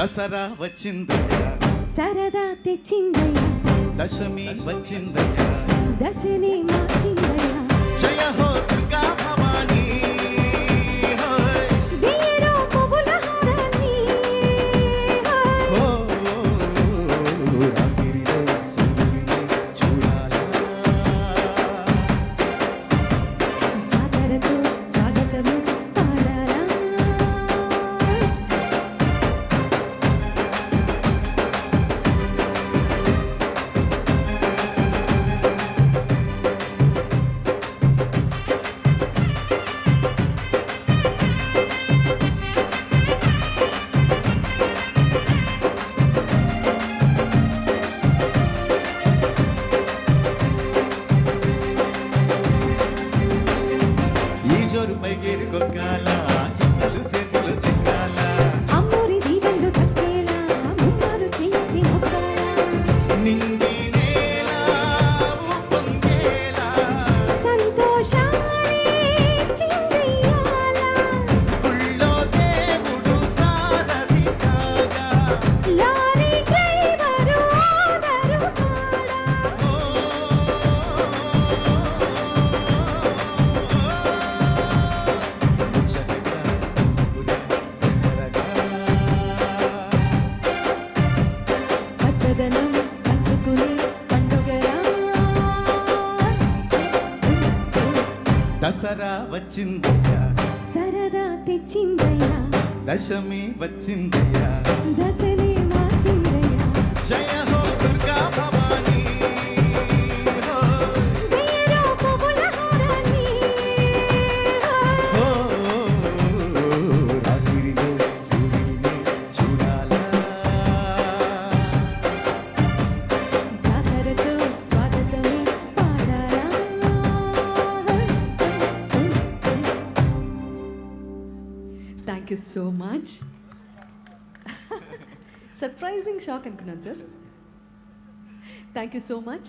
దసరా వచ్చిందయ్యా. సరదా తెచ్చిందయ్యా. దశమి వచ్చిందయ్యా. దశని మార్చిందయ్యా. மைகிர் கொக்காலா పచ్చదనం పంచుకునే పండుగరా. దసరా వచ్చిందయ్యా. సరదా తెచ్చిందయ్యా. దశమి వచ్చిందయ్యా. దశని thank you so much surprising shock అనుకున్నాను sir thank you so much